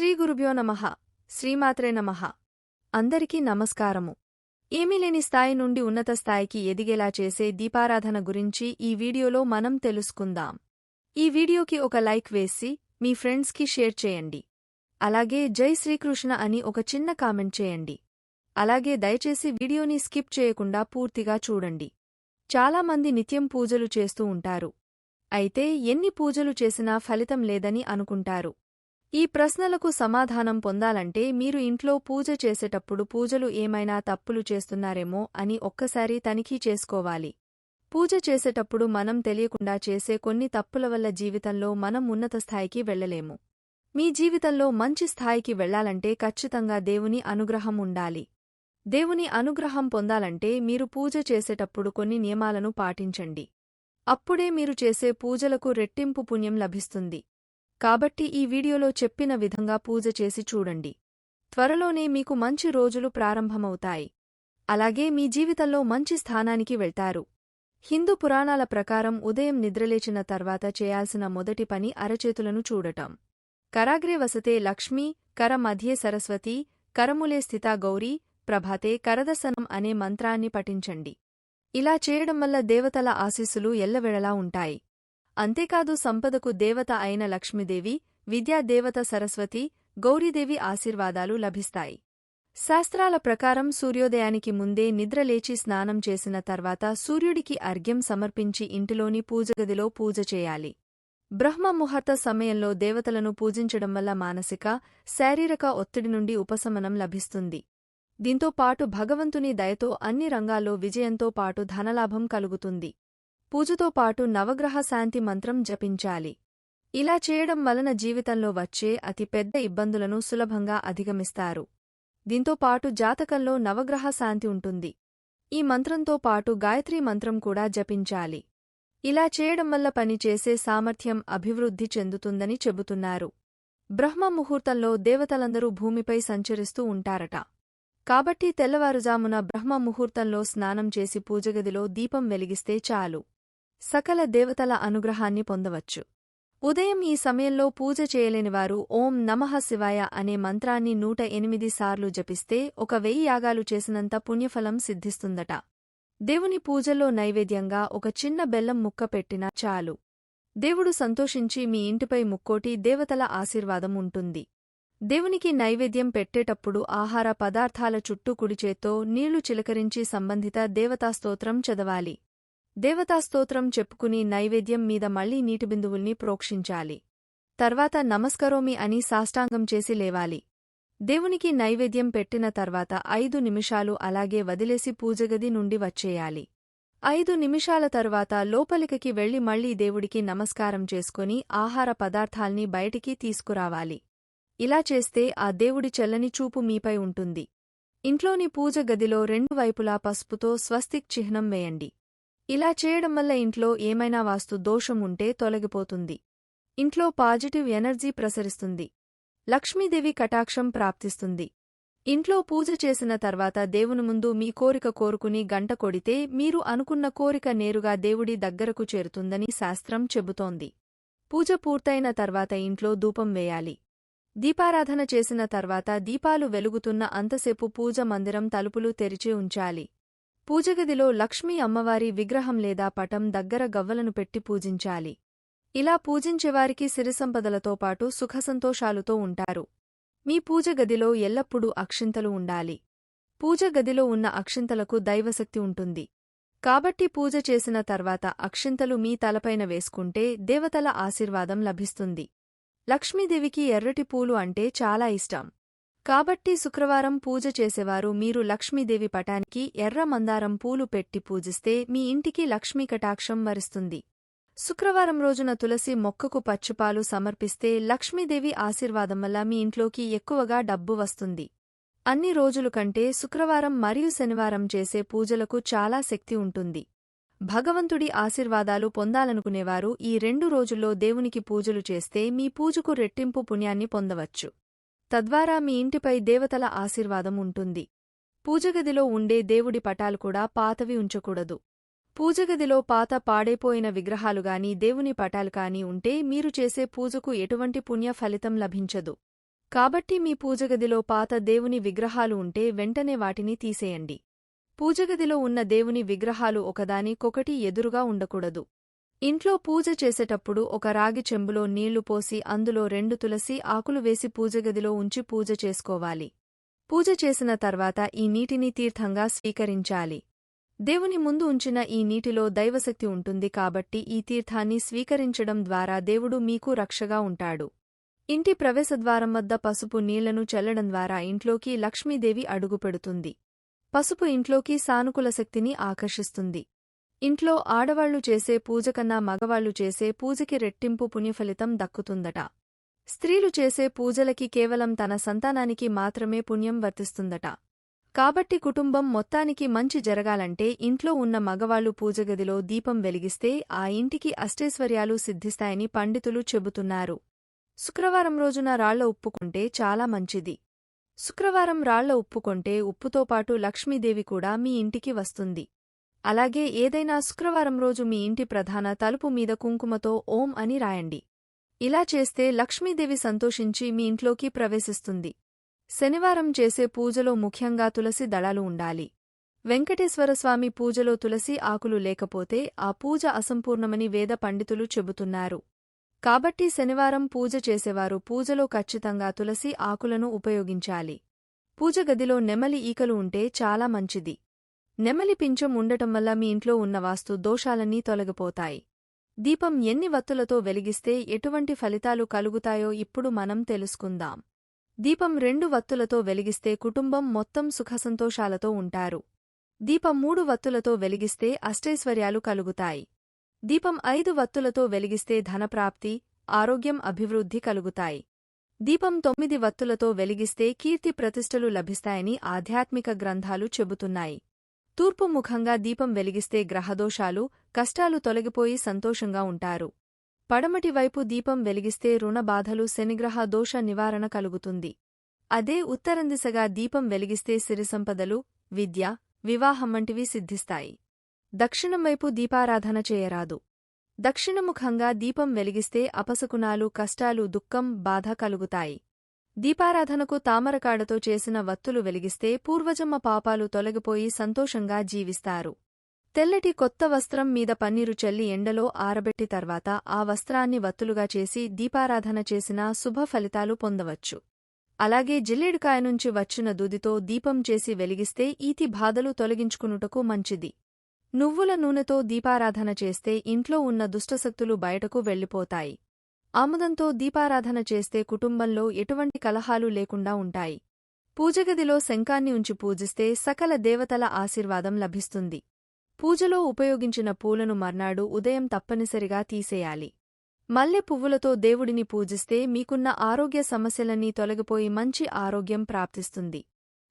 శ్రీ గురుభ్యో నమః. శ్రీమాత్రే నమః. అందరికీ నమస్కారము. ఏమీ లేని స్థాయి నుండి ఉన్నత స్థాయికి ఎదిగేలా చేసే దీపారాధన గురించి ఈ వీడియోలో మనం తెలుసుకుందాం. ఈ వీడియోకి ఒక లైక్ వేసి మీ ఫ్రెండ్స్కి షేర్ చేయండి. అలాగే జై శ్రీకృష్ణ అని ఒక చిన్న కామెంట్ చేయండి. అలాగే దయచేసి వీడియోని స్కిప్ చేయకుండా పూర్తిగా చూడండి. చాలామంది నిత్యం పూజలు చేస్తూ ఉంటారు. అయితే ఎన్ని పూజలు చేసినా ఫలితం లేదని అనుకుంటారు. ఈ ప్రశ్నలకు సమాధానం పొందాలంటే మీరు ఇంట్లో పూజ చేసేటప్పుడు పూజలు ఏమైనా తప్పులు చేస్తున్నారేమో అని ఒక్కసారి తనిఖీ చేసుకోవాలి. పూజ చేసేటప్పుడు మనం తెలియకుండా చేసే కొన్ని తప్పుల వల్ల జీవితంలో మనం ఉన్నత స్థాయికి వెళ్ళలేము మీ జీవితంలో మంచి స్థాయికి వెళ్ళాలంటే ఖచ్చితంగా దేవుని అనుగ్రహం ఉండాలి. దేవుని అనుగ్రహం పొందాలంటే మీరు పూజ చేసేటప్పుడు కొన్ని నియమాలను పాటించండి. అప్పుడే మీరు చేసే పూజలకు రెట్టింపు పుణ్యం లభిస్తుంది. కాబట్టి ఈ వీడియోలో చెప్పిన విధంగా పూజ చేసి చూడండి. త్వరలోనే మీకు మంచి రోజులు ప్రారంభమవుతాయి. అలాగే మీ జీవితంలో మంచి స్థానానికి వెళ్తారు. హిందూ పురాణాల ప్రకారం ఉదయం నిద్రలేచిన తర్వాత చేయాల్సిన మొదటి పని అరచేతులను చూడటం. కరాగ్రే వసతే లక్ష్మీ కర మధ్యే సరస్వతి కరములే స్థితా గౌరీ ప్రభాతే కరదసనం అనే మంత్రాన్ని పఠించండి. ఇలా చేయడం వల్ల దేవతల ఆశీస్సులు ఎల్లవెళలా ఉంటాయి. అంతేకాదు సంపదకు దేవత అయిన లక్ష్మీదేవి విద్యాదేవత సరస్వతి గౌరీదేవి ఆశీర్వాదాలు లభిస్తాయి. శాస్త్రాల ప్రకారం సూర్యోదయానికి ముందే నిద్రలేచి స్నానం చేసిన తర్వాత సూర్యుడికి అర్ఘ్యం సమర్పించి ఇంటిలోని పూజగదిలో పూజ చేయాలి. బ్రహ్మ ముహూర్త సమయంలో దేవతలను పూజించడం వల్ల మానసిక శారీరక ఒత్తిడి నుండి ఉపశమనం లభిస్తుంది. దీంతో పాటు భగవంతుని దయతో అన్ని రంగాల్లో విజయంతో పాటు ధనలాభం కలుగుతుంది. పూజతో పాటు నవగ్రహ శాంతి మంత్రం జపించాలి. ఇలా చేయడం వలన జీవితంలో వచ్చే అతి పెద్ద ఇబ్బందులను సులభంగా అధిగమిస్తారు. దీంతో పాటు జాతకంలో నవగ్రహ శాంతి ఉంటుంది. ఈ మంత్రంతో పాటు గాయత్రీ మంత్రం కూడా జపించాలి. ఇలా చేయడం వల్ల పనిచేసే సామర్థ్యం అభివృద్ధి చెందుతుందని చెబుతున్నారు. బ్రహ్మ ముహూర్తంలో దేవతలందరూ భూమిపై సంచరిస్తూ ఉంటారట. కాబట్టి తెల్లవారుజామున బ్రహ్మ ముహూర్తంలో స్నానం చేసి పూజగదిలో దీపం వెలిగిస్తే చాలు. సకల దేవతల అనుగ్రహాన్ని పొందవచ్చు. ఉదయం ఈ సమయంలో పూజ చేయలేనివారు ఓం నమః శివాయ అనే మంత్రాన్ని నూట ఎనిమిది సార్లు జపిస్తే ఒక వెయ్యి యాగాలు చేసినంత పుణ్యఫలం సిద్ధిస్తుందట. దేవుని పూజల్లో నైవేద్యంగా ఒక చిన్న బెల్లం ముక్క పెట్టినా చాలు. దేవుడు సంతోషించి మీ ఇంటిపై ముక్కోటి దేవతల ఆశీర్వాదం ఉంటుంది. దేవునికి నైవేద్యం పెట్టేటప్పుడు ఆహార పదార్థాల చుట్టూ కుడిచేత్తో నీళ్ళు చిలకరించి సంబంధిత దేవతాస్తోత్రం చదవాలి. దేవతాస్తోత్రం చెప్పుకుని నైవేద్యం మీద మళ్ళీ నీటి బిందువుల్ని ప్రోక్షించాలి. తర్వాత నమస్కరోమి అని సాష్టాంగం చేసి లేవాలి. దేవునికి నైవేద్యం పెట్టిన తర్వాత ఐదు నిమిషాలు అలాగే వదిలేసి పూజగది నుండి వచ్చేయాలి. ఐదు నిమిషాల తరువాత లోపలికకి వెళ్ళి మళ్ళీ దేవుడికి నమస్కారం చేసుకుని ఆహార పదార్థాల్ని బయటికి తీసుకురావాలి. ఇలా చేస్తే ఆ దేవుడి చెల్లని చూపు మీపై ఉంటుంది. ఇంట్లోని పూజ గదిలో రెండు వైపులా పసుపుతో స్వస్తిక్ చిహ్నం వేయండి. ఇలా చేయడం వల్ల ఇంట్లో ఏమైనా వాస్తు దోషం ఉంటే తొలగిపోతుంది. ఇంట్లో పాజిటివ్ ఎనర్జీ ప్రసరిస్తుంది. లక్ష్మీదేవి కటాక్షం ప్రాప్తిస్తుంది. ఇంట్లో పూజ చేసిన తర్వాత దేవుని ముందు మీ కోరిక కోరుకుని గంట కొడితే మీరు అనుకున్న కోరిక నేరుగా దేవుడి దగ్గరకు చేరుతుందని శాస్త్రం చెబుతోంది. పూజ పూర్తయిన తర్వాత ఇంట్లో ధూపం వేయాలి. దీపారాధన చేసిన తర్వాత దీపాలు వెలుగుతున్న అంతసేపు పూజ మందిరం తలుపులు తెరిచి ఉంచాలి. పూజగదిలో లక్ష్మీ అమ్మవారి విగ్రహం లేదా పటం దగ్గర గవ్వలను పెట్టి పూజించాలి. ఇలా పూజించేవారికి సిరిసంపదలతో పాటు సుఖసంతోషాలుతో ఉంటారు. మీ పూజగదిలో ఎల్లప్పుడూ అక్షింతలు ఉండాలి. పూజగదిలో ఉన్న అక్షింతలకు దైవశక్తి ఉంటుంది. కాబట్టి పూజ చేసిన తర్వాత అక్షింతలు మీ తలపైన వేసుకుంటే దేవతల ఆశీర్వాదం లభిస్తుంది. లక్ష్మీదేవికి ఎర్రటి పూలు అంటే చాలా ఇష్టం. కాబట్టి శుక్రవారం పూజ చేసేవారు మీరు లక్ష్మీదేవి పటానికి ఎర్ర మందారం పూలు పెట్టి పూజిస్తే మీ ఇంటికి లక్ష్మీ కటాక్షం వరిస్తుంది. శుక్రవారం రోజున తులసి మొక్కకు పచ్చుపాలు సమర్పిస్తే లక్ష్మీదేవి ఆశీర్వాదం వల్ల మీ ఇంట్లోకి ఎక్కువగా డబ్బు వస్తుంది. అన్ని రోజుల కంటే శుక్రవారం మరియు శనివారం చేసే పూజలకు చాలా శక్తి ఉంటుంది. భగవంతుడి ఆశీర్వాదాలు పొందాలనుకునేవారు ఈ రెండు రోజుల్లో దేవునికి పూజలు చేస్తే మీ పూజకు రెట్టింపు పుణ్యాన్ని పొందవచ్చు. తద్వారా మీ ఇంటిపై దేవతల ఆశీర్వాదం ఉంటుంది. పూజగదిలో ఉండే దేవుడి పటాలు కూడా పాతవి ఉంచకూడదు. పూజగదిలో పాత పాడైపోయిన విగ్రహాలుగాని దేవుని పటాలు కాని ఉంటే మీరు చేసే పూజకు ఎటువంటి పుణ్య ఫలితం లభించదు. కాబట్టి మీ పూజగదిలో పాత దేవుని విగ్రహాలు ఉంటే వెంటనే వాటిని తీసేయండి. పూజగదిలో ఉన్న దేవుని విగ్రహాలు ఒకదానికొకటి ఎదురుగా ఉండకూడదు. ఇంట్లో పూజ చేసేటప్పుడు ఒక రాగి చెంబులో నీళ్ళు పోసి అందులో రెండు తులసి ఆకులు వేసి పూజగదిలో ఉంచి పూజ చేసుకోవాలి. పూజ చేసిన తర్వాత ఈ నీటిని తీర్థంగా స్వీకరించాలి. దేవుని ముందు ఉంచిన ఈ నీటిలో దైవశక్తి ఉంటుంది కాబట్టి ఈ తీర్థాన్ని స్వీకరించడం ద్వారా దేవుడు మీకు రక్షగా ఉంటాడు. ఇంటి ప్రవేశద్వారం వద్ద పసుపు నీళ్ళను చల్లడం ద్వారా ఇంట్లోకి లక్ష్మీదేవి అడుగుపెడుతుంది. పసుపు ఇంట్లోకి సానుకూల శక్తిని ఆకర్షిస్తుంది. ఇంట్లో ఆడవాళ్ళు చేసే పూజ కన్నా మగవాళ్ళు చేసే పూజకి రెట్టింపు పుణ్యఫలితం దక్కుతుందట. స్త్రీలు చేసే పూజలకి కేవలం తన సంతానానికి మాత్రమే పుణ్యం వర్తిస్తుందట. కాబట్టి కుటుంబం మొత్తానికి మంచి జరగాలంటే ఇంట్లో ఉన్న మగవాళ్ళు పూజగదిలో దీపం వెలిగిస్తే ఆ ఇంటికి అష్టైశ్వర్యాలు సిద్ధిస్తాయని పండితులు చెబుతున్నారు. శుక్రవారం రోజున రాళ్ళ ఉప్పుకుంటే చాలా మంచిది. శుక్రవారం రాళ్ళ ఉప్పుకొంటే ఉప్పుతో పాటు లక్ష్మీదేవి కూడా మీ ఇంటికి వస్తుంది. అలాగే ఏదైనా శుక్రవారం రోజు మీ ఇంటి ప్రధాన తలుపు మీద కుంకుమతో ఓం అని రాయండి. ఇలా చేస్తే లక్ష్మీదేవి సంతోషించి మీ ఇంట్లోకి ప్రవేశిస్తుంది. శనివారం చేసే పూజలో ముఖ్యంగా తులసి దళాలు ఉండాలి. వెంకటేశ్వరస్వామి పూజలో తులసి ఆకులు లేకపోతే ఆ పూజ అసంపూర్ణమని వేద పండితులు చెబుతున్నారు. కాబట్టి శనివారం పూజ చేసేవారు పూజలో ఖచ్చితంగా తులసి ఆకులను ఉపయోగించాలి. పూజ గదిలో నెమలి ఈకలు ఉంటే చాలా మంచిది. నెమలి పించం ఉండటం వల్ల మీ ఇంట్లో ఉన్న వాస్తు దోషాలన్నీ తొలగిపోతాయి. దీపం ఎన్ని వత్తులతో వెలిగిస్తే ఎటువంటి ఫలితాలు కలుగుతాయో ఇప్పుడు మనం తెలుసుకుందాం. దీపం రెండు వత్తులతో వెలిగిస్తే కుటుంబం మొత్తం సుఖసంతోషాలతో ఉంటారు. దీపం మూడు వత్తులతో వెలిగిస్తే అష్టైశ్వర్యాలు కలుగుతాయి. దీపం ఐదు వత్తులతో వెలిగిస్తే ధనప్రాప్తి ఆరోగ్యం అభివృద్ధి కలుగుతాయి. దీపం తొమ్మిది వత్తులతో వెలిగిస్తే కీర్తి ప్రతిష్టలు లభిస్తాయని ఆధ్యాత్మిక గ్రంథాలు చెబుతున్నాయి. తూర్పు ముఖంగా దీపం వెలిగిస్తే గ్రహదోషాలు కష్టాలు తొలగిపోయి సంతోషంగా ఉంటారు. పడమటి వైపు దీపం వెలిగిస్తే రుణబాధలు శనిగ్రహ దోష నివారణ కలుగుతుంది. అదే ఉత్తరం దిశగా దీపం వెలిగిస్తే సిరిసంపదలు విద్య వివాహం వంటివి సిద్ధిస్తాయి. దక్షిణం వైపు దీపారాధన చేయరాదు. దక్షిణముఖంగా దీపం వెలిగిస్తే అపశకునాలు కష్టాలు దుఃఖం బాధ కలుగుతాయి. దీపారాధనకు తామరకాడతో చేసిన వత్తులు వెలిగిస్తే పూర్వజమ్మ పాపాలు తొలగిపోయి సంతోషంగా జీవిస్తారు. తెల్లటి కొత్త వస్త్రం మీద పన్నీరు చల్లి ఎండలో ఆరబెట్టి తర్వాత ఆ వస్త్రాన్ని వత్తులుగా చేసి దీపారాధన చేసినా శుభ ఫలితాలు పొందవచ్చు. అలాగే జిల్లేడుకాయ నుంచి వచ్చిన దూదితో దీపం చేసి వెలిగిస్తే ఈతి బాధలు తొలగించుకునుటకు మంచిది. నువ్వుల నూనెతో దీపారాధన చేస్తే ఇంట్లో ఉన్న దుష్టశక్తులు బయటకు వెళ్ళిపోతాయి. ఆముదంతో దీపారాధన చేస్తే కుటుంబంలో ఎటువంటి కలహాలు లేకుండా ఉంటాయి. పూజగదిలో శంఖాన్ని ఉంచి పూజిస్తే సకల దేవతల ఆశీర్వాదం లభిస్తుంది. పూజలో ఉపయోగించిన పూలను మర్నాడు ఉదయం తప్పనిసరిగా తీసేయాలి. మల్లె పువ్వులతో దేవుడిని పూజిస్తే మీకున్న ఆరోగ్య సమస్యలన్నీ తొలగిపోయి మంచి ఆరోగ్యం ప్రాప్తిస్తుంది.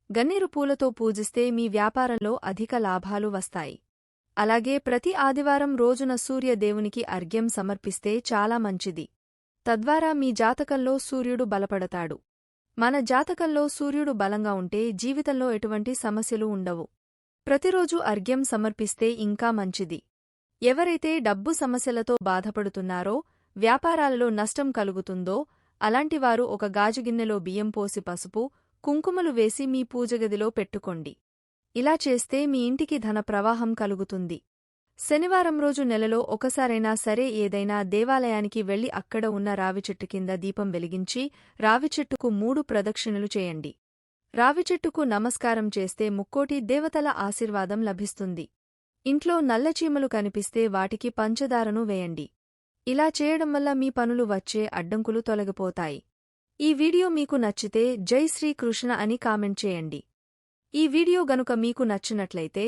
గన్నేరు పూలతో పూజిస్తే మీ వ్యాపారంలో అధిక లాభాలు వస్తాయి. అలాగే ప్రతి ఆదివారం రోజున సూర్యదేవునికి అర్ఘ్యం సమర్పిస్తే చాలా మంచిది. తద్వారా మీ జాతకంలో సూర్యుడు బలపడతాడు. మన జాతకంలో సూర్యుడు బలంగా ఉంటే జీవితంలో ఎటువంటి సమస్యలు ఉండవు. ప్రతిరోజు అర్ఘ్యం సమర్పిస్తే ఇంకా మంచిది. ఎవరైతే డబ్బు సమస్యలతో బాధపడుతున్నారో వ్యాపారాలలో నష్టం కలుగుతుందో అలాంటివారు ఒక గాజుగిన్నెలో బియ్యం పోసి పసుపు కుంకుమలు వేసి మీ పూజగదిలో పెట్టుకోండి. ఇలా చేస్తే మీ ఇంటికి ధన ప్రవాహం కలుగుతుంది. శనివారం రోజు నెలలో ఒకసారైనా సరే ఏదైనా దేవాలయానికి వెళ్ళి అక్కడ ఉన్న రావిచెట్టు కింద దీపం వెలిగించి రావిచెట్టుకు మూడు ప్రదక్షిణలు చేయండి. రావిచెట్టుకు నమస్కారం చేస్తే ముక్కోటి దేవతల ఆశీర్వాదం లభిస్తుంది. ఇంట్లో నల్లచీమలు కనిపిస్తే వాటికి పంచదారను వేయండి. ఇలా చేయడం వల్ల మీ పనులు వచ్చే అడ్డంకులు తొలగిపోతాయి. ఈ వీడియో మీకు నచ్చితే జై శ్రీకృష్ణ అని కామెంట్ చేయండి. ఈ వీడియో గనుక మీకు నచ్చినట్లయితే